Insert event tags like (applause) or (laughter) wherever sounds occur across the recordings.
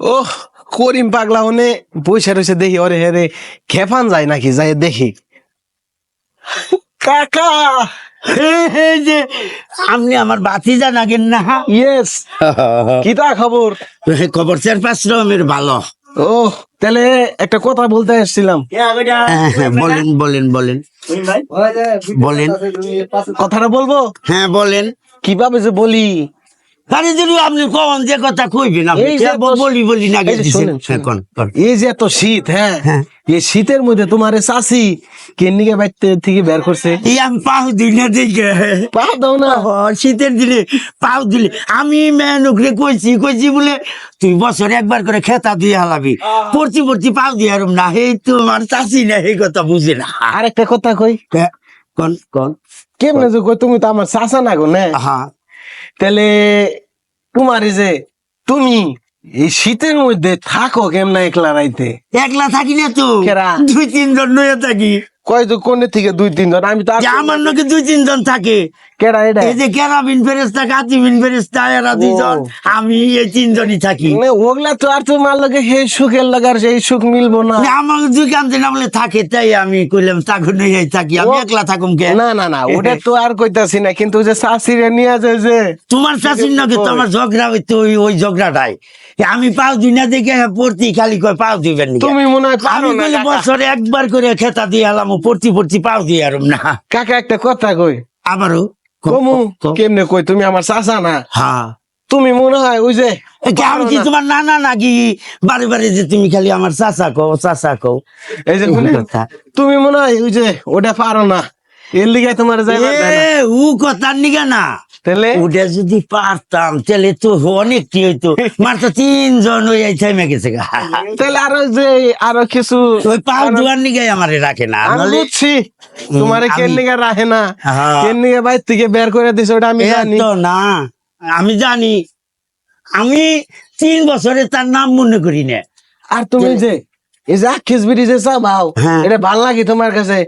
ও করিম পাগলা হনে বসে রয়েছে দেখি ওরে হেরে খেপান যায় নাকি? যাই দেখি। কাকা এই যে আপনি আমার বাতি জানাগেন না? ইয়েস (laughs) কিতা খবর? খবর চার পাঁচ রকমের ভালো। ও তাহলে একটা কথা বলতে এসেছিলাম হ্যাঁ, হ্যাঁ, বলেন বলেন বলেন। বলেন। কথাটা বলব? হ্যাঁ বলেন। কীভাবে যে বলি? আরে যদি আপনি কখন যে কথা কইবেন আপনি বলি বলি না। এই যে এত শীত হ্যাঁ? হ্যাঁ। এই শীতের মধ্যে তোমার চাষি কেন্নিকে বাইতে থেকে বের করছে? এই আমি পাও দিই না দেখে। পাও দাও না। ও, শীতের দিলে পাও দিলে। আমি মেনুকরে কইছি কইছি বলে তুই বছরে একবার করে খেতা দিয়ে হালাবি। পড়ছি পড়ছি পাও দিয়ে আরম না। এই তোমার চাষি না এই কথা বুঝে না। আর একটা কথা কই? হ্যাঁ, কোন। কোন? কেমনে যে কই তুমি তো আমার চাষা না গো না? হ্যাঁ। তাহলে তোমার যে তুমি এই শীতের মধ্যে থাকো কেমনা একলা রাইতে? একলা থাকি না তো? দুই তিনজন নয়ে থাকি। কয় তো কোনে থেকে দুই তিনজন? আমি তো আমার নাকি দুই তিনজন থাকে। কেডা এটা এই যে কেরাবিন ফেরেস্তা কাতিবিন ফেরেস্তা এরা দুইজন। আমি এই তিনজনই থাকি। ওগুলা তো আর তোমার লগে সেই সুখের লাগার সেই সুখ মিলবো না। না, আমার দুই কান্তে না বলে থাকে তাই আমি কইলাম তাকে নিয়ে থাকি। আমি একলা থাকুম কে? না না না ওটা তো আর কইতাছি না কিন্তু যে শাশিরে নিয়ে যায় যে তোমার শাশুর নাকি তোমার ঝগড়া হইতো ওই ওই ঝগড়াটাই। আমি পাও দুই না দেখে পড়তি খালি কয় পাও দিবেন তুমি মনে হয় আমি। বছরে একবার করে খেতা দিয়ে এলাম পড়তি পড়তি পাও দিয়ে আরম না। কাকা একটা কথা কই। আবারও? কমু কেমনে কই তুমি আমার চাচা না? হ্যাঁ। তুমি মনে হয় ওই যে আমি কি তোমার নানা নাকি? বারে বারে যে তুমি খালি আমার চাচা কো চাচা কো এই যে কথা। তুমি মনে হয় ওই যে ওটা পারো না। এর লিগে তোমার যাই ও কথার নিগে না। তাহলে? ওটা যদি পারতাম তাহলে তো অনেকটি হইতো? (laughs) মাত্র তিনজন ওই থেমে গেছে (laughs) তাহলে আরও যে আরও কিছু ওই পাও দুয়ার নিগে আমারে রাখে না বুঝছি তোমার কেন লিগে রাখে না? হ্যাঁ। কেন লিগে বাইর থেকে বের করে দিছে ওটা আমি জানি। না আমি জানি। আমি তিন বছরে তার নাম মনে করি না। আর তুমি যে এই যে যে চাবাও হ্যাঁ। এটা ভালো লাগে তোমার কাছে?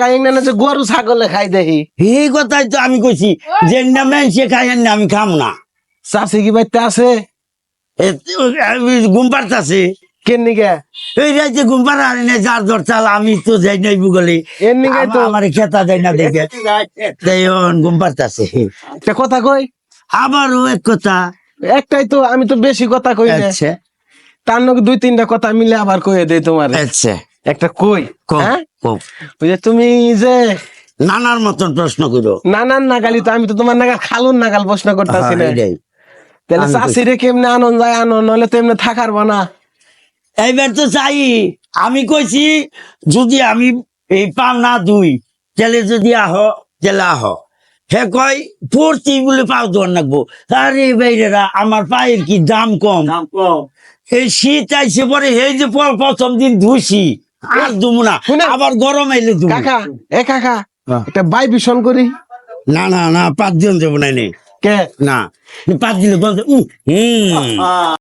খাই না যে গরু ছাগলে খাই দেখি। এই কথাই তো আমি কইছি যে না মেনসে খাই না আমি খাম না। চাষি কি বাইতে আছে? এ- ঘুম পারতাছে কেন এই রাইতে ঘুম পাড়া আনি না যার দর চাল আমি তো যাই নাই বুগলে। এর নিগে তো? আমার খেতা দেয় না দেখে। তাই ঘুম পারতাছে কথা কই? আবারও এক কথা। একটাই তো আমি তো বেশি কথা কই আচ্ছা। তার নাকি দুই তিনটা কথা মিলে আবার কয়ে দেই তোমার। আচ্ছা। একটা কই? হ্যাঁ? ওই যে তুমি যে নানার মতন প্রশ্ন করো। নানান নাগালি তো আমি তো তোমার নাগাল খালুন নাগাল প্রশ্ন করতেছি হ্যাঁ, না। তাহলে চাষিরে কেমনে আনন্দ যায় আনন্দ নলে তো এমনি থাকার বানা। এইবার তো চাই আমি কইছি যদি আমি এই পাম না দুই তাহলে যদি আহ তাহলে আহ। হে কয় পড়তি বলে পাও দোয়ার নাকবো। আরে বাইরেরা আমার পায়ের কি দাম কম। এই শীত আইসে পরে এই যে প্রথম দিন ধুসি আর দুমু না আবার গরম আইলে দুমু কাকা এ কাকা হ্যাঁ। একটা বাই ভীষণ করি। না না না পাঁচ জন দেবো না। কে? না পাঁচ দিলে বলতে উম, হুম